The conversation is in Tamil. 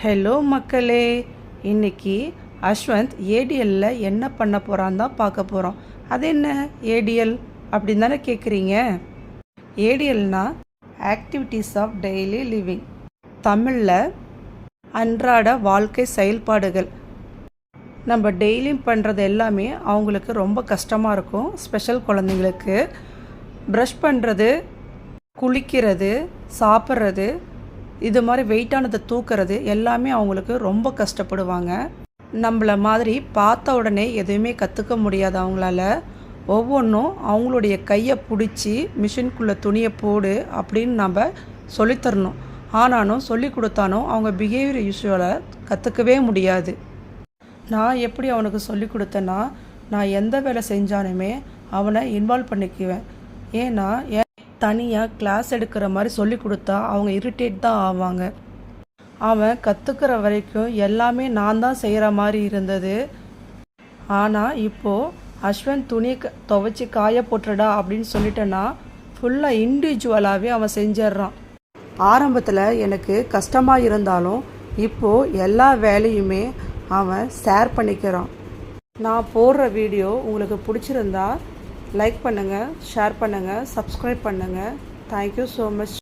ஹலோ மக்களே. இன்னைக்கு அஸ்வந்த் ஏடிஎல்ல என்ன பண்ண போகிறான் தான் பார்க்க போகிறோம் அது என்ன? ஏடிஎல் அப்படின்னு தானே கேட்குறீங்க ஏடிஎல்னா ஆக்டிவிட்டீஸ் ஆஃப் டெய்லி லிவிங் தமிழில் அன்றாட வாழ்க்கை செயல்பாடுகள். நம்ம டெய்லியும் பண்ணுறது எல்லாமே அவங்களுக்கு ரொம்ப கஷ்டமாக இருக்கும் ஸ்பெஷல் குழந்தைங்களுக்கு. ப்ரஷ் பண்ணுறது குளிக்கிறது சாப்பிட்றது இது மாதிரி வெயிட்டானதை தூக்கிறது எல்லாமே அவங்களுக்கு ரொம்ப கஷ்டப்படுவாங்க. நம்மள மாதிரி பார்த்த உடனே எதுவுமே கற்றுக்க முடியாது அவங்களால ஒவ்வொன்றும் அவங்களுடைய கையை பிடிச்சி மிஷின்குள்ளே துணியை போடு அப்படின்னு நம்ம சொல்லித்தரணும். ஆனாலும் சொல்லி கொடுத்தாலும் அவங்க பிஹேவியர் யூஸ்வலை கற்றுக்கவே முடியாது. நான் எப்படி அவனுக்கு சொல்லி கொடுத்தேன்னா நான் எந்த வேலை செஞ்சாலுமே அவனை இன்வால்வ் பண்ணிக்குவேன். ஏன்னா தனியாக கிளாஸ் எடுக்கிற மாதிரி சொல்லி கொடுத்தா அவங்க இரிட்டேட் தான் ஆவாங்க. அவன் கற்றுக்கிற வரைக்கும் எல்லாமே நான் தான் செய்கிற மாதிரி இருந்தது. ஆனால் இப்போது அஸ்வன் துணி க துவைச்சி காய போட்டுடா அப்படின்னு சொல்லிட்டேன்னா ஃபுல்லாக இண்டிவிஜுவலாகவே அவன் செஞ்சிடுறான். ஆரம்பத்தில் எனக்கு கஷ்டமாக இருந்தாலும் இப்போது எல்லா வேலையுமே அவன் ஷேர் பண்ணிக்கிறான். நான் போடுற வீடியோ உங்களுக்கு பிடிச்சிருந்தா லைக் பண்ணுங்கள் ஷேர் பண்ணுங்கள் சப்ஸ்கிரைப் பண்ணுங்கள் தேங்க்யூ ஸோ மச்